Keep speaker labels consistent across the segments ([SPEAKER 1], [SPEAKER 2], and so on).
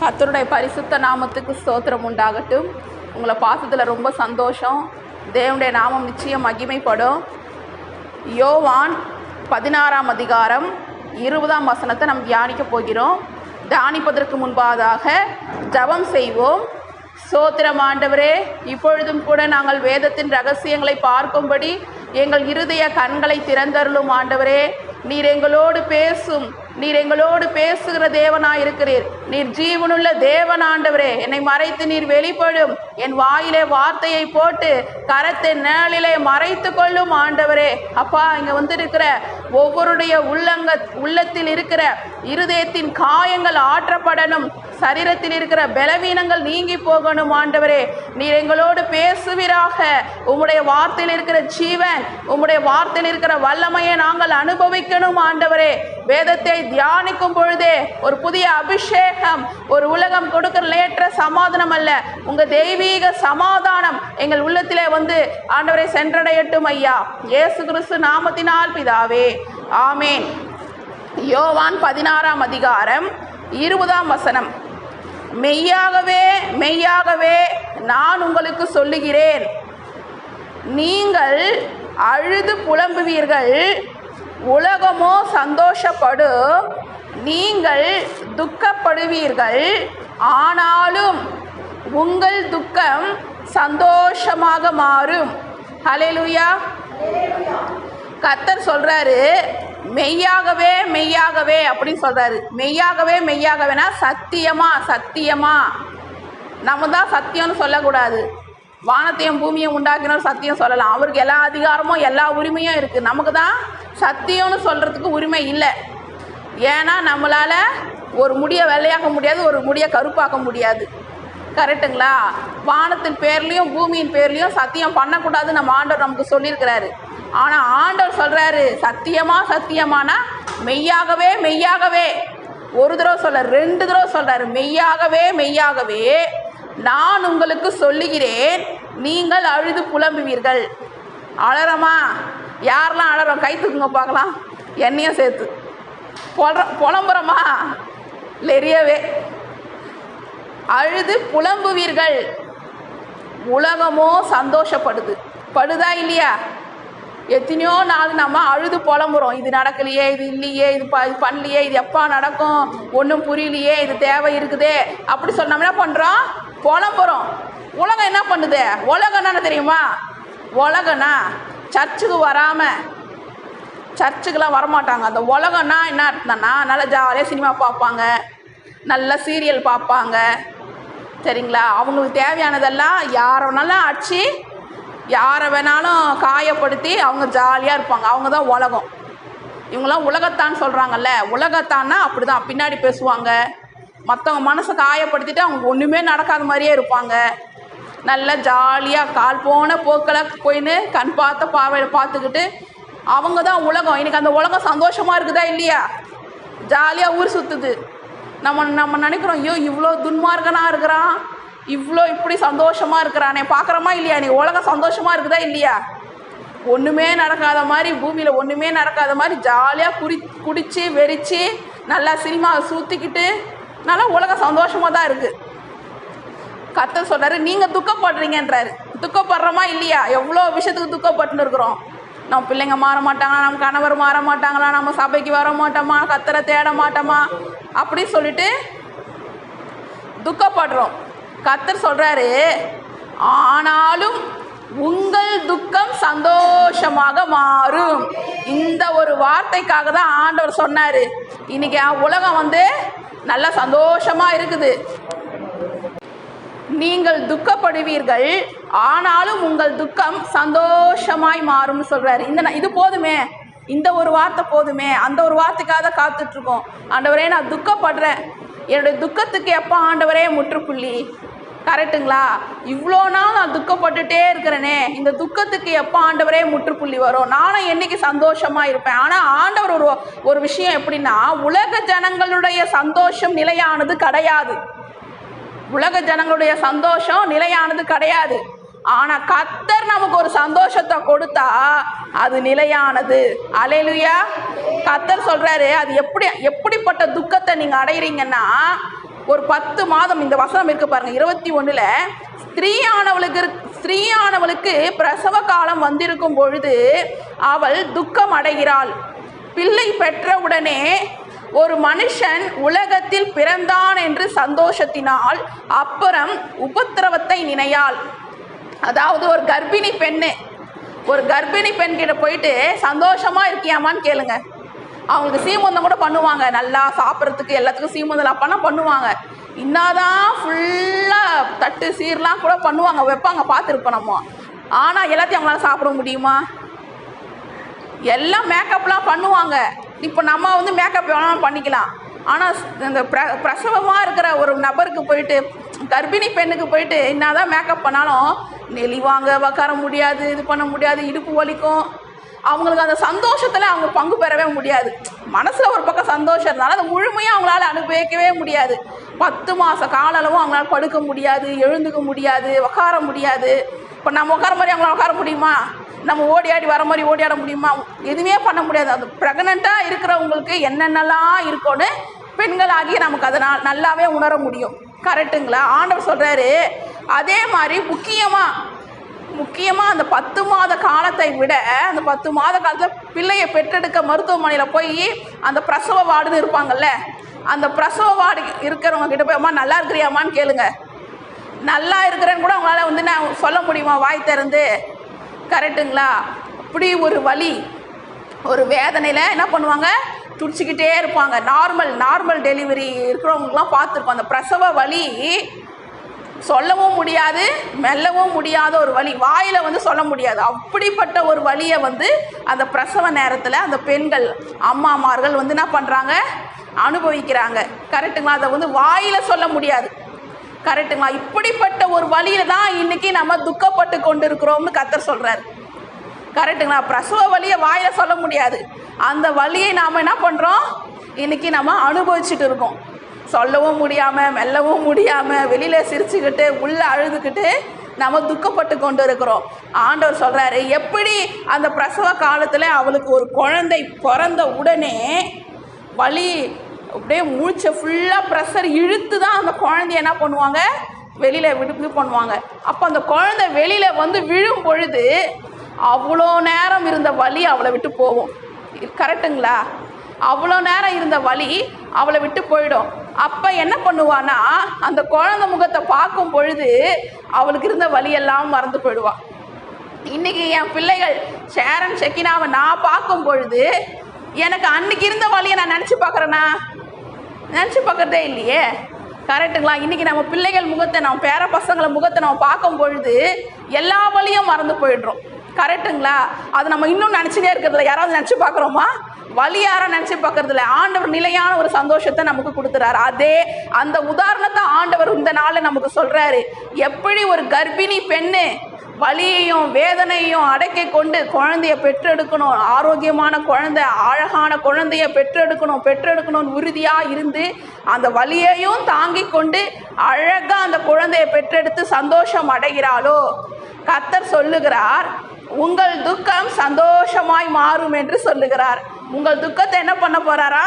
[SPEAKER 1] கத்தருடைய பரிசுத்த நாமத்துக்கு ஸ்தோத்திரம் உண்டாகட்டும். உங்களை பார்த்ததில் ரொம்ப சந்தோஷம். தேவனுடைய நாமம் நிச்சயம் மகிமைப்படும். யோவான் பதினாறாம் அதிகாரம் இருபதாம் வசனத்தை நம்ம தியானிக்க போகிறோம். தியானிப்பதற்கு முன்பாக ஜபம் செய்வோம். சோத்திரம் ஆண்டவரே இப்பொழுதும் கூட நாங்கள் வேதத்தின் ரகசியங்களை பார்க்கும்படி எங்கள் இருதய கண்களை திறந்தருளும் ஆண்டவரே. நீர் எங்களோடு பேசும் நீர் எங்களோடு பேசுகிற தேவனாயிருக்கிறீர். நீர் ஜீவனுள்ள தேவன் ஆண்டவரே என்னை மறைத்து நீர் வெளிப்படும். என் வாயிலே வார்த்தையை போட்டு கரத்தை நேளிலே மறைத்து கொள்ளும் ஆண்டவரே. அப்பா இங்கே வந்து இருக்கிற ஒவ்வொருடைய உள்ளங்க உள்ளத்தில் இருக்கிற இருதயத்தின் காயங்கள் ஆற்றப்படணும். சரீரத்தில் இருக்கிற பலவீனங்கள் நீங்கி போகணும் ஆண்டவரே. நீர் எங்களோடு பேசுவீராக. உம்முடைய வார்த்தையில் இருக்கிற ஜீவன் உம்முடைய வார்த்தையில் இருக்கிற வல்லமையை நாங்கள் அனுபவிக்கணும் ஆண்டவரே. வேதத்தை தியானிக்கும் பொழுதே ஒரு புதிய அபிஷேகம் ஒரு உலகம் கொடுக்கிற லேற்ற சமாதானம் அல்ல. உங்க தெய்வீக சமாதானம் எங்கள் உள்ளத்திலே வந்து ஆண்டவரை சென்றடையட்டும் ஐயா. இயேசு கிறிஸ்து நாமத்தினால் பிதாவே. ஆமேன். யோவான் பதினாறாம் அதிகாரம் இருபதாம் வசனம். மெய்யாகவே மெய்யாகவே நான் உங்களுக்கு சொல்லுகிறேன். நீங்கள் அழுது புலம்புவீர்கள். உலகமோ சந்தோஷப்படும் நீங்கள் துக்கப்படுவீர்கள். ஆனாலும் உங்கள் துக்கம் சந்தோஷமாக மாறும். ஹலெலுயா கத்தர் சொல்கிறாரு மெய்யாகவே மெய்யாகவே அப்படின்னு சொல்கிறாரு மெய்யாகவே மெய்யாகவேனா? சத்தியமா சத்தியமா. நம்ம தான் சத்தியம்னு சொல்லக்கூடாது. வானத்தையும் பூமியும் உண்டாக்கினவர் சத்தியம் சொல்லலாம் அவருக்கு எல்லா அதிகாரமும் எல்லா உரிமையும் இருக்குது நமக்கு தான் சத்தியம்னு சொல்கிறதுக்கு உரிமை இல்லை. ஏன்னா நம்மளால் ஒரு முடியை வெள்ளையாக்க முடியாது ஒரு முடியை கருப்பாக்க முடியாது. கரெக்டுங்களா? வானத்தின் பேர்லேயும் பூமியின் பேர்லேயும் சத்தியம் பண்ணக்கூடாதுன்னு நம்ம ஆண்டவர் நமக்கு சொல்லியிருக்கிறாரு. ஆனால் ஆண்டவர் சொல்கிறாரு சத்தியமாக சத்தியமானா மெய்யாகவே மெய்யாகவே. ஒரு தடவை சொல்ல ரெண்டு தடவை சொல்கிறாரு மெய்யாகவே மெய்யாகவே. நான் உங்களுக்கு சொல்லுகிறேன் நீங்கள் அழுது புலம்புவீர்கள். அழறமா? யாரெல்லாம் அழறோம்? கை தூக்குங்க பார்க்கலாம். என்னையும் சேர்த்து. புல புலம்புறமா? லெரியவே அழுது புலம்புவீர்கள். உலகமோ சந்தோஷப்படுது. படுதா இல்லையா? எத்தனையோ நாள் நம்ம அழுது புலம்புறோம். இது நடக்கலையே இது இல்லையே இது ப இது பண்ணலையே இது எப்போ நடக்கும்? ஒன்றும் புரியலையே இது தேவை இருக்குதே. அப்படி சொன்னோம்னா என்ன பண்ணுறோம் புலம்புறோம் உலகம் என்ன பண்ணுது? உலகம் என்னென்ன தெரியுமா? உலகம்னா சர்ச்சுக்கு வராமல் சர்ச்சுக்கெலாம் வரமாட்டாங்க. அந்த உலகம்னா என்ன அர்த்தம்னா நல்லா ஜாலியாக சினிமா பார்ப்பாங்க. நல்ல சீரியல் பார்ப்பாங்க. சரிங்களா? அவங்களுக்கு தேவையானதெல்லாம் யாரை வேணாலும் அடிச்சு யாரை வேணாலும் காயப்படுத்தி அவங்க ஜாலியாக இருப்பாங்க. அவங்க தான் உலகம். இவங்களாம் உலகத்தான் சொல்கிறாங்கல்ல உலகத்தான்னா அப்படி தான் பின்னாடி பேசுவாங்க. மற்றவங்க மனசை காயப்படுத்திட்டு அவங்க ஒன்றுமே நடக்காத மாதிரியே இருப்பாங்க. நல்லா ஜாலியாக கால் போன போக்கில் போயின்னு கண் பார்த்த பாவையில் பார்த்துக்கிட்டு அவங்க தான் உலகம். இன்னைக்கு அந்த உலகம் சந்தோஷமாக இருக்குதா இல்லையா? ஜாலியாக ஊர் சுற்றுது நம்ம நம்ம நினைக்கிறோம் ஐயோ இவ்வளோ துன்மார்க்கனாக இருக்கிறான். இவ்வளோ இப்படி சந்தோஷமாக இருக்கிறானே. பார்க்குறோமா இல்லையா நீ? உலகம் சந்தோஷமாக இருக்குதா இல்லையா? ஒன்றுமே நடக்காத மாதிரி பூமியில் ஒன்றுமே நடக்காத மாதிரி ஜாலியாக குடி குடித்து வெறிச்சு நல்லா சினிமாவை சுற்றிக்கிட்டு நல்லா உலகம் சந்தோஷமாக தான் இருக்குது கத்த சொல்கிறாரு நீங்கள் துக்கப்படுறீங்கன்றாரு. துக்கப்படுறோமா இல்லையா? எவ்வளோ விஷயத்துக்கு துக்கப்பட்டுன்னு இருக்கிறோம். நம்ம பிள்ளைங்க மாற மாட்டாங்களா? நம்ம கணவர் மாற மாட்டாங்களா? நம்ம சபைக்கு வர மாட்டோமா? கத்தரை தேட மாட்டோமா? அப்படி சொல்லிட்டு துக்கப்படுறோம். கத்தர் சொல்கிறாரு ஆனாலும் உங்கள் துக்கம் சந்தோஷமாக மாறும். இந்த ஒரு வார்த்தைக்காக தான் ஆண்டவர் சொன்னார். இன்னைக்கு உலகம் வந்து நல்லா சந்தோஷமாக இருக்குது. நீங்கள் துக்கப்படுவீர்கள் ஆனாலும் உங்கள் துக்கம் சந்தோஷமாய் மாறும்னு சொல்கிறாரு இந்த இது போதுமே. இந்த ஒரு வார்த்தை போதுமே. அந்த ஒரு வார்த்தைக்காக தான் காத்துட்ருக்கோம். ஆண்டவரே நான் துக்கப்படுறேன். என்னுடைய துக்கத்துக்கு எப்போ ஆண்டவரே முற்றுப்புள்ளி? கரெக்டுங்களா? இவ்வளோ நாள் நான் துக்கப்பட்டுட்டே இருக்கிறேனே. இந்த துக்கத்துக்கு எப்போ ஆண்டவரே முற்றுப்புள்ளி வரும்? நானும் என்னைக்கு சந்தோஷமாக இருப்பேன்? ஆனால் ஆண்டவர் ஒரு ஒரு விஷயம் எப்படின்னா உலக ஜனங்களுடைய சந்தோஷம் நிலையானது கிடையாது. உலக ஜனங்களுடைய சந்தோஷம் நிலையானது கிடையாது. ஆனால் கத்தர் நமக்கு ஒரு சந்தோஷத்தை கொடுத்தா அது நிலையானது. அலையிலுயா கத்தர் சொல்கிறாரு அது எப்படி எப்படிப்பட்ட துக்கத்தை நீங்கள் அடையிறீங்கன்னா ஒரு பத்து மாதம் இந்த வசனம் இருக்கு பாருங்க. இருபத்தி ஒண்ணுல ஸ்திரீயானவளுக்கு ஸ்திரீயானவளுக்கு பிரசவ காலம் வந்திருக்கும் பொழுது அவள் துக்கம் அடைகிறாள். பிள்ளை பெற்றவுடனே ஒரு மனுஷன் உலகத்தில் பிறந்தான் என்று சந்தோஷத்தினால் அப்புறம் உபத்திரவத்தை நினையாள். அதாவது ஒரு கர்ப்பிணி பெண்ணு ஒரு கர்ப்பிணி பெண் கிட்ட போயிட்டு சந்தோஷமா இருக்கியாமான்னு கேளுங்க. அவங்களுக்கு சீமந்தம் கூட பண்ணுவாங்க. நல்லா சாப்பிட்றதுக்கு எல்லாத்துக்கும் சீமந்தம் அப்பெல்லாம் பண்ணுவாங்க. இன்னாதான் ஃபுல்லாக தட்டு சீர்லாம் கூட பண்ணுவாங்க. வைப்பாங்க பார்த்துருப்போம் நம்ம. ஆனால் எல்லாத்தையும் அவங்களால சாப்பிட முடியுமா? எல்லாம் மேக்கப்லாம் பண்ணுவாங்க. இப்போ நம்ம வந்து மேக்கப் வேணாலும் பண்ணிக்கலாம். ஆனால் இந்த பிர பிரசவமாக இருக்கிற ஒரு நபருக்கு போயிட்டு கர்ப்பிணி பெண்ணுக்கு போயிட்டு என்னதான் மேக்கப் பண்ணாலும் நெளிவாங்க உக்கார முடியாது இது பண்ண முடியாது இடுப்பு வலிக்கும். அவங்களுக்கு அந்த சந்தோஷத்தில் அவங்க பங்கு பெறவே முடியாது. மனசில் ஒரு பக்கம் சந்தோஷம் இருந்தாலும் அதை முழுமையாக அவங்களால அனுபவிக்கவே முடியாது. பத்து மாத கால அளவும் அவங்களால படுக்க முடியாது எழுந்துக்க முடியாது உட்கார முடியாது. இப்போ நம்ம உட்கார மாதிரி அவங்களால உட்கார முடியுமா? நம்ம ஓடி ஆடி வர மாதிரி ஓடி ஆட முடியுமா? எதுவுமே பண்ண முடியாது. அது ப்ரெக்னெண்ட்டாக இருக்கிறவங்களுக்கு என்னென்னலாம் இருக்கும்னு பெண்களாகி நமக்கு அதை நல்லாவே உணர முடியும். கரெக்டுங்களா ஆண்டவர் சொல்கிறாரு அதே மாதிரி முக்கியமாக முக்கியமாக அந்த பத்து மாத காலத்தை விட அந்த பத்து மாத காலத்தில் பிள்ளையை பெற்றெடுக்க மருத்துவமனையில் போய் அந்த பிரசவ வார்டுன்னு இருப்பாங்கல்ல அந்த பிரசவ வார்டு இருக்கிறவங்க கிட்ட போய் அம்மா நல்லா இருக்கிறியாம்மான்னு கேளுங்க. நல்லா இருக்கிறேன்னு கூட அவங்களால வந்து நான் சொல்ல முடியுமா? வாய் திறந்து. கரெக்டுங்களா? அப்படி ஒரு வலி ஒரு வேதனையில் என்ன பண்ணுவாங்க? துடிச்சிக்கிட்டே இருப்பாங்க. நார்மல் நார்மல் டெலிவரி இருக்கிறவங்களுக்குலாம் பார்த்துருக்கோம் அந்த பிரசவ வலி சொல்லவும் முடியாது மெல்லவும் முடியாத ஒரு வழி வாயில் வந்து சொல்ல முடியாது. அப்படிப்பட்ட ஒரு வழியை வந்து அந்த பிரசவ நேரத்தில் அந்த பெண்கள் அம்மாமார்கள் வந்து என்ன பண்ணுறாங்க அனுபவிக்கிறாங்க. கரெக்டுங்களா அதை வந்து வாயில் சொல்ல முடியாது. கரெக்டுங்களா இப்படிப்பட்ட ஒரு வழியில் தான் இன்றைக்கி நம்ம துக்கப்பட்டு கொண்டு இருக்கிறோம்னு கத்தர் சொல்கிறார் கரெக்டுங்களா பிரசவ வழியை வாயில் சொல்ல முடியாது. அந்த வழியை நாம் என்ன பண்ணுறோம் இன்றைக்கி நம்ம அனுபவிச்சுட்டு இருக்கோம். சொல்லவும் முடியாமல் மெல்லவும் முடியாமல் வெளியில் சிரிச்சுக்கிட்டு உள்ளே அழுதுகிட்டு நம்ம துக்கப்பட்டு கொண்டு இருக்கிறோம். ஆண்டவர் சொல்கிறாரு எப்படி அந்த பிரசவ காலத்தில் அவளுக்கு ஒரு குழந்தை பிறந்த உடனே வலி அப்படியே மூச்சை ஃபுல்லாக ப்ரெஷர் இழுத்து தான் அந்த குழந்தைய என்ன பண்ணுவாங்க? வெளியில் விடுப்பு பண்ணுவாங்க. அப்போ அந்த குழந்தை வெளியில் வந்து விழும் பொழுது அவ்வளோ நேரம் இருந்த வலி அவளை விட்டு போகும். கரெக்டுங்களா அவ்வளோ நேரம் இருந்த வலி அவளை விட்டு போயிடும். அப்போ என்ன பண்ணுவான்னா அந்த குழந்தை முகத்தை பார்க்கும் பொழுது அவளுக்கு இருந்த வழியெல்லாம் மறந்து போயிடுவான் இன்னைக்கு என் பிள்ளைகள் ஷேரன் செக்கினாவை நான் பார்க்கும் பொழுது எனக்கு அன்னைக்கு இருந்த வழியை நான் நினச்சி பார்க்குறேனா? நினச்சி பார்க்குறதே இல்லையே. கரெக்டுங்களா இன்றைக்கி நம்ம பிள்ளைகள் முகத்தை நம்ம பேர பசங்களை முகத்தை நம்ம பார்க்கும் பொழுது எல்லா வழியும் மறந்து போயிடுறோம். கரெக்டுங்களா? அது நம்ம இன்னும் நினச்சிட்டே இருக்கிறதில்ல. யாராவது நினச்சி பார்க்குறோமா? வழி யாரும் நினச்சி பார்க்கறதில்ல. ஆண்டவர் நிலையான ஒரு சந்தோஷத்தை நமக்கு கொடுத்துறாரு. அதே அந்த உதாரணத்தை ஆண்டவர் இந்த நாளில் நமக்கு சொல்கிறாரு எப்படி ஒரு கர்ப்பிணி பெண்ணு வலியையும் வேதனையும் அடக்கி கொண்டு குழந்தைய பெற்றெடுக்கணும் ஆரோக்கியமான குழந்தை அழகான குழந்தைய பெற்றெடுக்கணும் பெற்றெடுக்கணும்னு உறுதியாக இருந்து அந்த வலியையும் தாங்கி கொண்டு அழகாக அந்த குழந்தைய பெற்றெடுத்து சந்தோஷம் அடைகிறாளோ? கத்தர் சொல்லுகிறார் உங்கள் துக்கம் சந்தோஷமாய் மாறும் என்று சொல்லுகிறார். உங்கள் துக்கத்தை என்ன பண்ண போறாரா?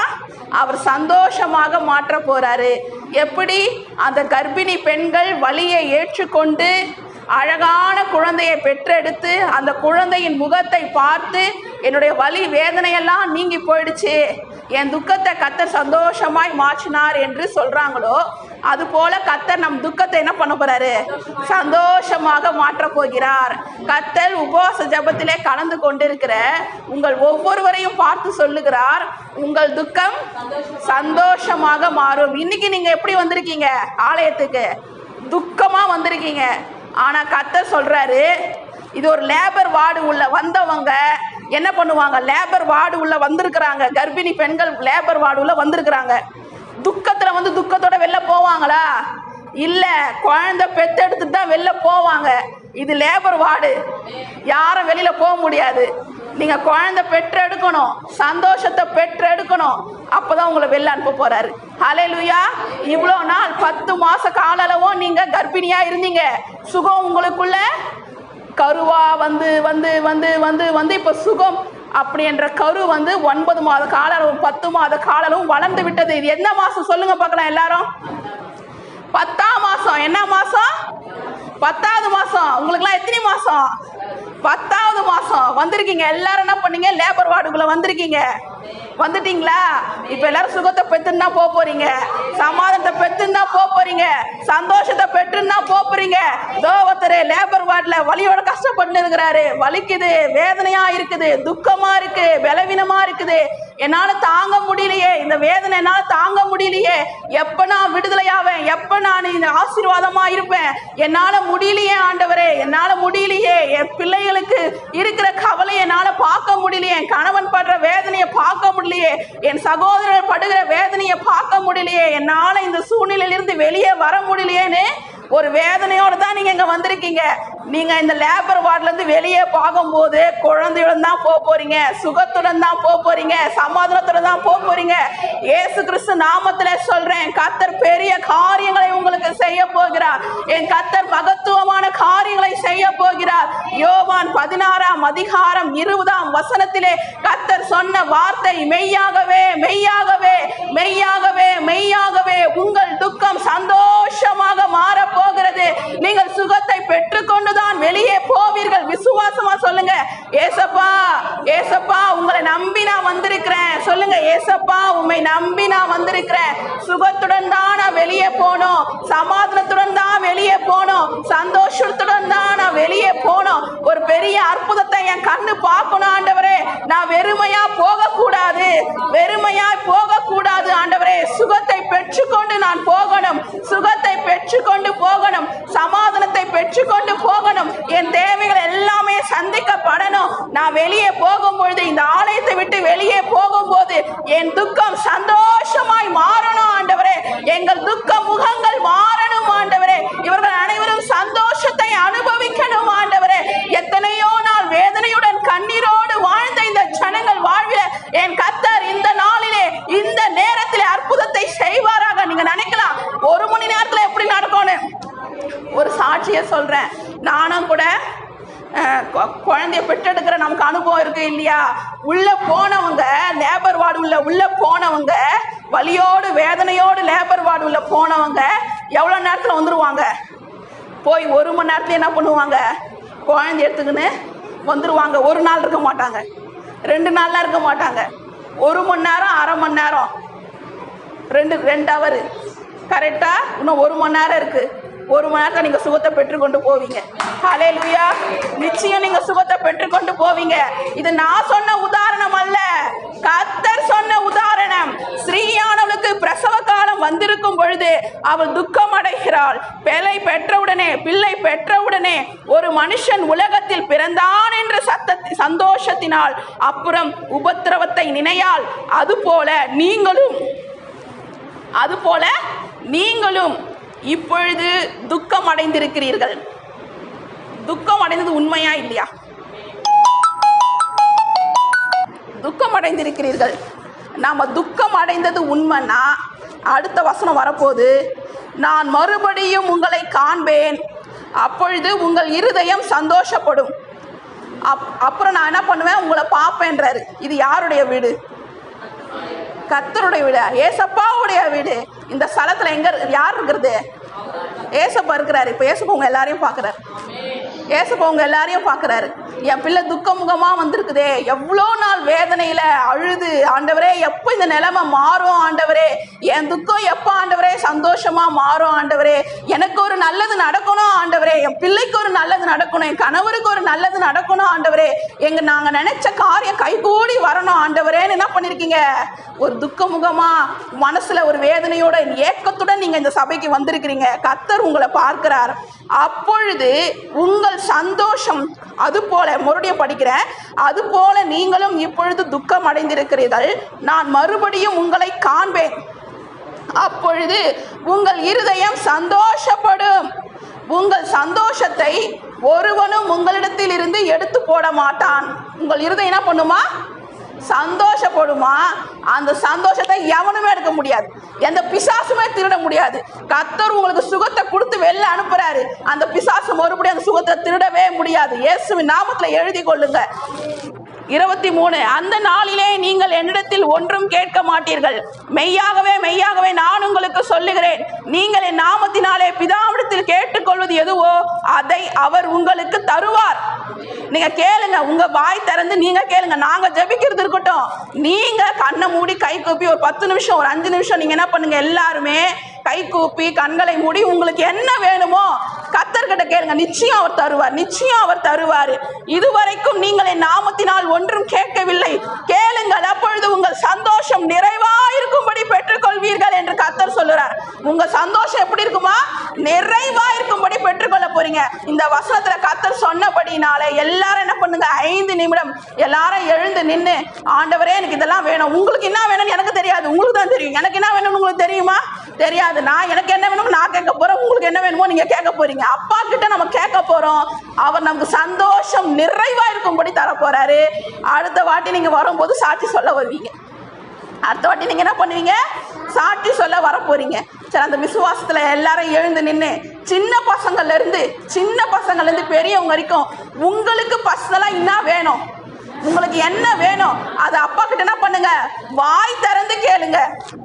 [SPEAKER 1] அவர் சந்தோஷமாக மாற்ற போறாரு. எப்படி? அந்த கர்ப்பிணி பெண்கள் வலியை ஏற்றுக்கொண்டு அழகான குழந்தையை பெற்றெடுத்து அந்த குழந்தையின் முகத்தை பார்த்து என்னுடைய வலி வேதனையெல்லாம் நீங்கி போயிடுச்சு. என் துக்கத்தை கத்த சந்தோஷமாய் மாற்றினார் என்று அது போல கத்தர் நம் துக்கத்தை என்ன பண்ண போறாரு? சந்தோஷமாக மாற்ற போகிறார். கத்தர் உபவாச ஜபத்திலே கலந்து கொண்டிருக்கிற உங்கள் ஒவ்வொருவரையும் பார்த்து சொல்லுகிறார் உங்கள் துக்கம் சந்தோஷமாக மாறும். இன்னைக்கு நீங்க எப்படி வந்திருக்கீங்க? ஆலயத்துக்கு. துக்கமா வந்திருக்கீங்க. ஆனா கத்தர் சொல்றாரு இது ஒரு லேபர் வார்டு உள்ள வந்தவங்க என்ன பண்ணுவாங்க? லேபர் வார்டு உள்ள வந்திருக்கிறாங்க. கர்ப்பிணி பெண்கள் லேபர் வார்டு உள்ள வந்திருக்கிறாங்க. துக்கத்தில் வந்து துக்கத்தோட வெளில போவாங்களா? இல்லை குழந்தை பெத்தெடுத்துட்டு தான் வெளில போவாங்க. இது லேபர் வார்டு. யாரும் வெளியில் போக முடியாது. நீங்கள் குழந்தை பெற்றெடுக்கணும் சந்தோஷத்தை பெற்றெடுக்கணும் அப்பதான் உங்களை வெளில அனுப்ப போறாரு. ஹalleluya இவ்வளோ நாள் பத்து மாத கால அளவும் நீங்கள் கர்ப்பிணியாக இருந்தீங்க. சுகம் உங்களுக்குள்ள கருவா வந்து வந்து வந்து வந்து வந்து இப்போ சுகம் அப்படி என்ற கரு வந்து ஒன்பது மாத கால அளவும் பத்து மாத கால அளவும் வளர்ந்து விட்டது. இது என்ன மாசம்? சொல்லுங்க பார்க்கலாம் எல்லாரும். என்ன மாசம்? பத்தாவது மாசம். உங்களுக்குலாம் எத்தனை மாசம்? பத்தாவது மாசம். வந்திருக்கீங்க. எல்லாரும் என்ன பண்ணீங்க? லேபர் வார்டுக்குள்ள வந்திருக்கீங்க. வந்துட்டீங்களா? இப்ப எல்லாரும் சுகத்தை பெற்றுன்னா போக போறீங்க. சமாதானத்தை பெற்றுன்னா போக போறீங்க. சந்தோஷத்தை பெற்றுன்னா போக போறீங்க. தோவத்தரு லேபர் வார்டில் வலியோட கஷ்டப்பட்டு இருக்கிறாரு. வலிக்குது வேதனையா இருக்குது துக்கமா இருக்கு பலவீனமா இருக்குது. என்னால தாங்க முடியலையே. இந்த வேதனை என்னால தாங்க முடியலையே. எப்ப நான் விடுதலையாவேன் எப்ப நான் இந்த ஆசீர்வாதமா இருப்பேன்? என்னால முடியலையே ஆண்டவரே. என்னால முடியலையே. என் பிள்ளைகளுக்கு இருக்கிற கவலை என்னால பார்க்க முடியலையே. என் கணவன் படுற வேதனையை பார்க்க முடியலையே. என் சகோதரர் படுகிற வேதனையை பார்க்க முடியலையே. என்னால இந்த சூழ்நிலையிலிருந்து வெளியே வர முடியலையேன்னு ஒரு வேதனையோடு தான் நீங்க இங்க வந்திருக்கீங்க. நீங்க இந்த லேபர் வார்ட்லேருந்து வெளியே பார்க்கும்போது குழந்தையுடன் தான் போக போறீங்க சுகத்துடன் தான் போக போறீங்க சமாதானத்துடன் தான் போக போறீங்க. ஏசு கிறிஸ்து நாமத்துல சொல்றேன் கத்தர் பெரிய காரியங்களை உங்களுக்கு செய்ய போகிறார். என் கத்தர் மகத்துவமான காரியங்களை செய்ய போகிறார். யோவான் பதினாறாம் அதிகாரம் இருபதாம் வசனத்திலே கத்தர் சொன்ன வார்த்தை மெய்யாகவே மெய்யாகவே மெய்யாகவே மெய்யாகவே உங்கள் துக்கம் சந்தோஷமாக மாறப் போகிறது நீங்கள் சுகத்தை பெற்றுக்கொண்டு பெற்றுக்கொண்டுதான் வெளியே போவீர்கள். விசுவாசமா சொல்லுங்க. ஏசப்பா ஏசப்பா உங்களை நம்பி நான் வந்திருக்கிறேன். சொல்லுங்க ஏசப்பா உண்மை நம்பி நான் வந்திருக்கிறேன். சுகத்துடன் தான் நான் வெளியே போனோம். சமாதானத்துடன் தான் வெளியே போனோம். சந்தோஷத்துடன் தான் நான் வெளியே போனோம். ஒரு பெரிய அற்புதத்தை என் கண்ணு பார்க்கணும் ஆண்டவரே. நான் வெறுமையா போக கூடாது வெறுமையா போக கூடாது ஆண்டவரே. சுகத்தை பெற்றுக்கொண்டு நான் போகணும். சுகத்தை பெற்றுக்கொண்டு போகணும். சமாதான பெற்றுக்கொண்டு போகணும். என் தேவைகள் எல்லாமே சந்திக்கப்படணும். நான் வெளியே போகும் பொழுது இந்த ஆலயத்தை விட்டு வெளியே போகும்போது என் துக்கம் சந்தோஷமாய் மாறணும் ஆண்டவரே. எங்கள் துக்க முகங்கள் மாறணும் ஆண்டவரே. இவர்கள் அனைவரும் சந்தோஷத்தை அனுபவி ஆண்டவரே எத்தனையோ நாள் வேதனையுடன் கண்ணீரோடு வாழ்ந்த இந்த ஜனங்கள் வாழ்வில என் கத்தர் இந்த நாளிலே இந்த நேரத்திலே அற்புதத்தை செய்வாராக நீங்க நினைக்கலாம் ஒரு மணி நேரத்துல எப்படி நடக்கும்னு ஒரு சாட்சியை சொல்றேன். நானும் கூட குழந்தைய பெற்றெடுக்கிற நமக்கு அனுபவம் இருக்கு இல்லையா? உள்ள போனவங்க லேபர் வார்டு உள்ள உள்ள போனவங்க வலியோடு வேதனையோடு லேபர் வார்டு உள்ள போனவங்க எவ்வளோ நேரத்தில் வந்துருவாங்க? போய் ஒரு மணி நேரத்துல என்ன பண்ணுவாங்க? குழந்தை எடுத்துக்கின்னு வந்துருவாங்க. ஒரு நாள் இருக்க மாட்டாங்க. ரெண்டு நாள்லாம் இருக்க மாட்டாங்க. ஒரு மணி நேரம் அரை மணி நேரம். ரெண்டு ரெண்டு ஹவர் கரெக்டாக இன்னும் ஒரு மணி நேரம் இருக்குது ஒரு மணி நேரத்தை நீங்கள் சுகத்தை பெற்றுக்கொண்டு போவீங்க. ஹலே லுயா நிச்சயம் நீங்கள் சுகத்தை பெற்றுக்கொண்டு போவீங்க. இது நான் சொன்ன உதாரணம் அல்ல. கத்தர் சொன்ன உதாரணம். ஸ்ரீயானவளுக்கு பிரசவ காலம் வந்திருக்கும் பொழுது அவள் துக்கம் அடைகிறாள் பிள்ளை பெற்றவுடனே பிள்ளை பெற்றவுடனே ஒரு மனுஷன் உலகத்தில் பிறந்தான் என்ற சத்த சந்தோஷத்தினால் அப்புறம் உபத்திரவத்தை நினையால் அதுபோல நீங்களும் அதுபோல நீங்களும் இப்பொழுது துக்கம் அடைந்திருக்கிறீர்கள் துக்கம் அடைந்தது உண்மையா இல்லையா? துக்கம் அடைந்திருக்கிறீர்கள் நாம துக்கம் அடைந்தது உண்மைன்னா அடுத்த வசனம் வரப்போது நான் மறுபடியும் உங்களை காண்பேன். அப்பொழுது உங்கள் இருதயம் சந்தோஷப்படும். அப் அப்புறம் நான் என்ன பண்ணுவேன்? உங்களை பார்ப்பேன்றாரு. இது யாருடைய வீடு? கத்தருடைய வீடு ஏசப்பாவுடைய வீடு. இந்த ஸ்தலத்தில் எங்க யார் இருக்கிறது? ஏசப்பா இருக்கிறாரு. இப்போ ஏசப்பா உங்க எல்லாரையும் பார்க்குறாரு. ஏசப்பா உங்க எல்லாரையும் பார்க்குறாரு. என் பிள்ளை துக்கமுகமா வந்திருக்குதே. எவ்வளோ நாள் வேதனையில அழுது. ஆண்டவரே எப்போ இந்த நிலைமை மாறும் ஆண்டவரே? என் துக்கம் எப்போ ஆண்டவரே? சந்தோஷமா மாறும் ஆண்டவரே. எனக்கு ஒரு நல்லது நடக்கணும் ஆண்டவரே. என் பிள்ளைக்கு ஒரு நல்லது நடக்கணும். என் கணவருக்கு ஒரு நல்லது நடக்கணும் ஆண்டவரே. எங்க நாங்க நினைச்ச காரியம் கைகூடி வரணும் ஆண்டவரேன்னு என்ன பண்ணிருக்கீங்க? ஒரு துக்கமுகமா மனசுல ஒரு வேதனையோட ஏக்கத்துடன் நீங்க இந்த சபைக்கு வந்திருக்கிறீங்க. கத்தர் உங்களை பார்க்கிறார். அப்பொழுது உங்கள் சந்தோஷம் அது போல மறுபடியும் படிக்கிறேன். அது போல நீங்களும் இப்பொழுது துக்கம் அடைந்திருக்கிறீர்கள் நான் மறுபடியும் உங்களை காண்பேன். அப்பொழுது உங்கள் இருதயம் சந்தோஷப்படும். உங்கள் சந்தோஷத்தை ஒருவனும் உங்களிடத்தில் இருந்து எடுத்து போட மாட்டான். உங்கள் இருதயம் என்ன பண்ணுமா? சந்தோஷப்படுமா? அந்த சந்தோஷத்தை எவனுமே எடுக்க முடியாது. எந்த பிசாசுமே திருட முடியாது. கத்தர் உங்களுக்கு சுகத்தை கொடுத்து வெளில அனுப்புறாரு. அந்த பிசாசு மறுபடியும் அந்த சுகத்தை திருடவே முடியாது. இயேசுவின் நாமத்தில் எழுதி கொள்ளுங்க. இருபத்தி மூணு அந்த நாளிலே நீங்கள் என்னிடத்தில் ஒன்றும் கேட்க மாட்டீர்கள். மெய்யாகவே மெய்யாகவே நான் உங்களுக்கு சொல்லுகிறேன். நீங்கள் என் நாமத்தினாலே பிதாவிடத்தில் கேட்டுக்கொள்வது எதுவோ அதை அவர் உங்களுக்கு தருவார். நீங்க கேளுங்க உங்க வாய் திறந்து நீங்க கேளுங்க. நாங்க ஜெபிக்கிறது இருக்கட்டும். நீங்க கண்ணை மூடி கை கூப்பி ஒரு பத்து நிமிஷம் ஒரு அஞ்சு நிமிஷம் நீங்க என்ன பண்ணுங்க? எல்லாருமே கை கூப்பி கண்களை மூடி உங்களுக்கு என்ன வேணுமோ கத்தர்கிட்ட கேளுங்க. நிச்சயம் அவர் தருவார். நிச்சயம் அவர் தருவார். இதுவரைக்கும் நீங்கள் என் நாமத்தினால் ஒன்றும் கேட்கவில்லை. கேளுங்கள். அப்பொழுது உங்கள் சந்தோஷம் நிறைவாயிருக்கும்படி பெற்றுக்கொள்வீர்கள் என்று உங்க சந்தோஷம் எப்படி இருக்குமா? நிறைவா இருக்கும்படி பெற்றுக்கொள்ள போறீங்க. இந்த வசனத்துல கத்தர் சொன்னபடினால எல்லாரும் என்ன பண்ணுங்க? ஐந்து நிமிடம் எல்லாரும் எழுந்து நின்று ஆண்டவரே எனக்கு இதெல்லாம் வேணும். உங்களுக்கு என்ன வேணும்னு எனக்கு தெரியாது. உங்களுக்கு தான் தெரியும். எனக்கு என்ன வேணும்னு உங்களுக்கு தெரியுமா? தெரியாது. நான் எனக்கு என்ன வேணும் நான் கேட்க போறேன். உங்களுக்கு என்ன வேணுமோ நீங்க கேட்க போறீங்க. அப்பா கிட்ட நம்ம கேட்க போறோம். அவர் நமக்கு சந்தோஷம் நிறைவா இருக்கும்படி தர போறாரு அடுத்த வாட்டி நீங்க வரும்போது சாட்சி சொல்ல வருவீங்க. அடுத்த வாட்டி நீங்க என்ன பண்ணுவீங்க? சாட்சி சொல்ல வர போறீங்க சரி அந்த விசுவாசத்துல எல்லாரும் எழுந்து நின்று சின்ன பசங்கள்ல இருந்து சின்ன பசங்கள்ல இருந்து பெரியவங்க வரைக்கும் உங்களுக்கு பர்சனலாக என்ன வேணும்? உங்களுக்கு என்ன வேணும்? அது அப்பா கிட்ட என்ன பண்ணுங்க? வாய் திறந்து கேளுங்க.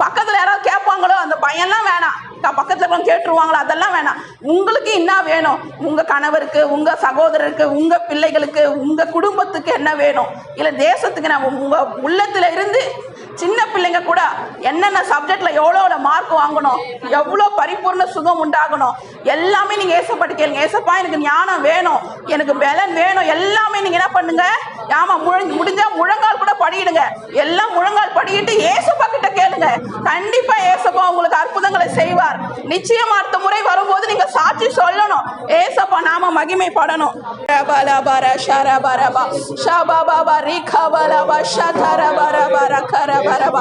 [SPEAKER 1] பக்கத்துல யாராவது கேட்பாங்களோ அந்த பையன்லாம் வேணாம். பக்கத்தில் பக்கத்துல இருக்கவங்க கேட்டுருவாங்களோ அதெல்லாம் வேணாம். உங்களுக்கு என்ன வேணும்? உங்க கணவருக்கு உங்க சகோதரருக்கு உங்க பிள்ளைகளுக்கு உங்க குடும்பத்துக்கு என்ன வேணும்? இல்ல தேசத்துக்கு நான் உங்க உள்ளத்துல இருந்து சின்ன பிள்ளைங்க கூட என்னென்ன சப்ஜெக்ட்ல எவ்வளோ மார்க் வாங்கணும் எவ்வளோ பரிபூர்ண சுகம் உண்டாகணும் எல்லாமே நீங்க ஏசப்பட்டு கேளுங்க. ஏசப்பா எனக்கு ஞானம் வேணும் எனக்கு பலன் வேணும் எல்லாமே நீங்க என்ன பண்ணுங்க? ஆமா முழ- முடிஞ்சா முழங்கால் கூட படியிடுங்க. எல்லாம் முழங்கால் படியிட்டு ஏசப்பா கிட்ட கேளுங்க. கண்டிப்பா ஏசப்பா உங்களுக்கு அற்புதங்களை செய்வார். நிச்சயம் அடுத்த முறை வரும்போது நீங்க சாட்சி சொல்லணும். ஏசப்பா நாம மகிமைப்படணும். ரபலபர ஷரபரபா ஷபபப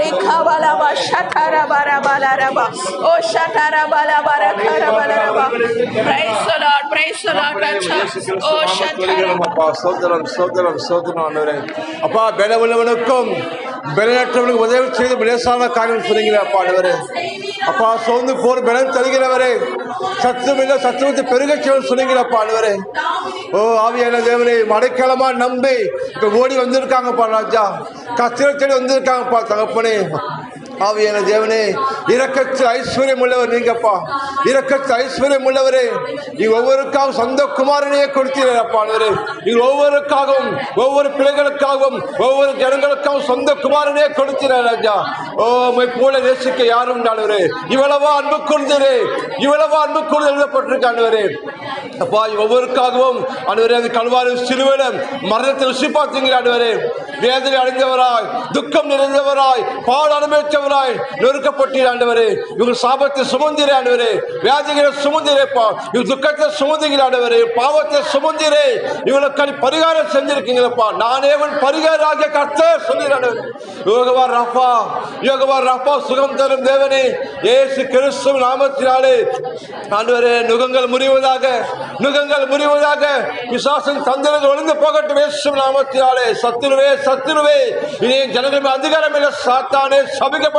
[SPEAKER 1] ரிகபலப ஷதரபரப ரகரபரப ஓ ரிகபலப ஷதரபரபலரப ஓ ஷதரபலப ரகரபலரப praise the lord praise the lord ஓ ஷதரப
[SPEAKER 2] அப்பா சோதரம் சோதரம் சோதரம் ஆண்டவரே அப்பா பல உள்ளவனுக்கும் உதவி செய்து லேசான காரியம் சொன்னீங்களே அப்பா ஆண்டவரே. அப்பா சோர்ந்து போர் பலன் தருகிறவரே. சத்துவமில்ல சத்துவத்தை பெருக செய்வது சொன்னீங்களே அப்பா ஆண்டவரே. ஓ ஆவியான தேவனே மடைக்கலமா நம்பி இப்ப ஓடி வந்திருக்காங்கப்பா ராஜா. கத்திரத்தேடி வந்திருக்காங்கப்பா தகப்பனே. ஆவியான தேவனே இரக்கத்து ஐஸ்வர்யம் உள்ளவர் நீங்கப்பா. இரக்கத்து ஐஸ்வர்யம் உள்ளவரே நீ ஒவ்வொருக்காகவும் சொந்த குமாரனையே கொடுத்தீரப்பா நீ ஒவ்வொருக்காகவும் ஒவ்வொரு பிள்ளைகளுக்காகவும் ஒவ்வொரு ஜனங்களுக்காகவும் சொந்த குமாரனே கொடுத்தீர ராஜா. ஓ மை போல நேசிக்க யாரும் ஆண்டவரே. இவ்வளவா அன்பு கொடுத்தரே இவ்வளவா அன்பு கொடுத்து எழுதப்பட்டிருக்காண்டவரே அப்பா ஒவ்வொருக்காகவும் அனுவரே அந்த கல்வாரி சிறுவன மரணத்தில் ருசி பார்த்தீங்களா ஆண்டவரே. வேதனை அடைந்தவராய் துக்கம் நிறைந்தவராய் பால் அனுபவித்தவராய் நொறுக்கப்பட்டீர் ஆண்டவரே. இவங்க சாபத்தை சுமந்திரே ஆண்டவரே. வியாதிகளை சுமந்திரேப்பா இவங்க துக்கத்தை சுமந்தீங்க ஆண்டவரே. பாவத்தை சுமந்திரே. இவங்களுக்கு பரிகாரம் செஞ்சிருக்கீங்களப்பா. நானே உன் பரிகாராக கர்த்தர் சொல்லிடுறாரு யோகவா ரஃபா யோகவா ரஃபா சுகம் தரும் தேவனே. ஏசு கிறிஸ்து நாமத்தினாலே. ஆண்டவரே நுகங்கள் முறிவதாக நுகங்கள் முறிவதாக விசுவாசம் தந்திரங்கள் ஒழுந்து போகட்டும் இயேசு நாமத்தினாலே. சத்துருவே சத்துருவே. இனி ஜனங்கள் அதிகாரம் இல்லை. சாத்தானே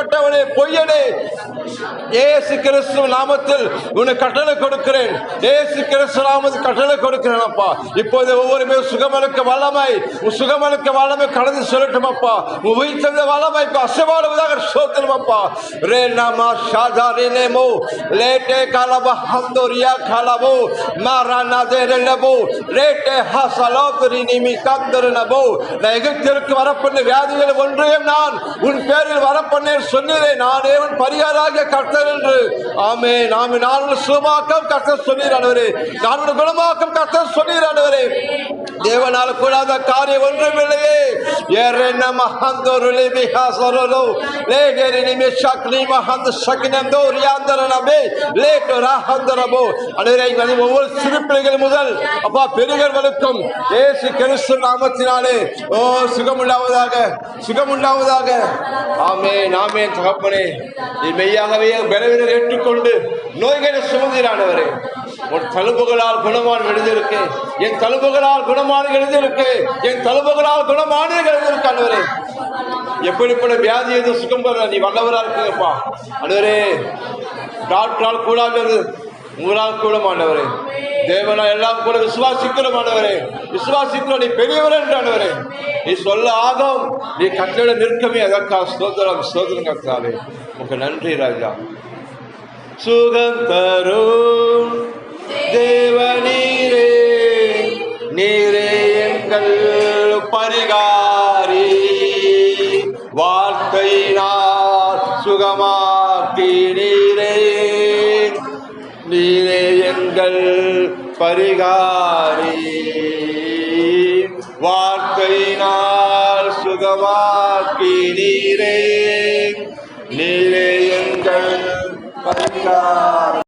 [SPEAKER 2] சபிக்கப்பட்டவனே பொய்யனே. ஏசு கிறிஸ்து நாமத்தில் உனக்கு கட்டளை கொடுக்கிறேன். ஏசு கிறிஸ்து நாமத்தில் கட்டளை கொடுக்கிறேன் அப்பா. இப்போது ஒவ்வொரு சுகமனுக்கு வல்லமை உன் சுகமனுக்கு வல்லமை கடந்து சொல்லட்டும் அப்பா. உன் உயிர் தந்த வல்லமை இப்ப அசைவாடுவதாக சோத்திரம் அப்பா. ரே நாமா ஷாதா ரே லேட்டே காலபா ஹந்தோரியா காலபோ. மாரானா தே ரெல்லபோ ரேட்டே ஹசலோத்ரி நிமி கந்தரு நபோ. நான் எகிப்திற்கு வரப்பண்ண வியாதிகள் ஒன்றையும் நான் உன் பேரில் வரப்பண்ணேன் சொன்னேன் நான் உன் பரிகாராக கர்த்தர் என்று. ஆமே நாம் நான் சுமாக்கம் கர்த்தர் சொன்னீர் ஆண்டவரே. நான் குணமாக்கம் கர்த்தர் சொன்னீர் ஆண்டவரே. தேவனால் கூடாத காரியம் ஒன்றும் இல்லையே ஏறே நம ஹந்தோருளி மிகா சரோலோ லேகேரி நிமி சக்னி மஹந்த சக்னந்தோ தோ ரியாந்தர நபே லேட்டோ ராஹந்தரபோ அனைவரை ஒவ்வொரு சிறு பிள்ளைகள் முதல் அப்பா பெரியவர்களுக்கும் ஏசு கிறிஸ்து நாமத்தினாலே. ஓ சுகம் உண்டாவதாக சுகம் உண்டாவதாக ஆமே நாம் தகப்பனே நீ மெய்யாகவே பலவீனர் ஏற்றுக்கொண்டு நோய்களை சுமந்திரானவரே. உன் தழும்புகளால் குணமான எழுதியிருக்கு என் தழும்புகளால் குணமான எழுதியிருக்கு என் தழும்புகளால் குணமான எழுதியிருக்கானவரே எப்படிப்பட்ட வியாதி எதுவும் சுகம் பெற நீ வல்லவரா இருக்கீங்கப்பா அனுவரே டாக்டரால் கூடாது. உங்களால் கூட மாண்டவரே தேவனா எல்லாம் கூட விசுவாசிக்கிறோம் ஆண்டவரே விசுவாசிக்கிறோம் நீ பெரியவர் என்றானவரே. நீ சொல்ல ஆகும் நீ கட்டளை நிற்கமே அதற்கா சோதரம் சோதரம் கத்தாவே உங்க நன்றி ராஜா. சுகம் தரும் தேவ எங்கள் பரிகாரி. வாழ்க்கையினால் சுகவாக்கி நீரே. நீரே எங்கள் பரிகாரி.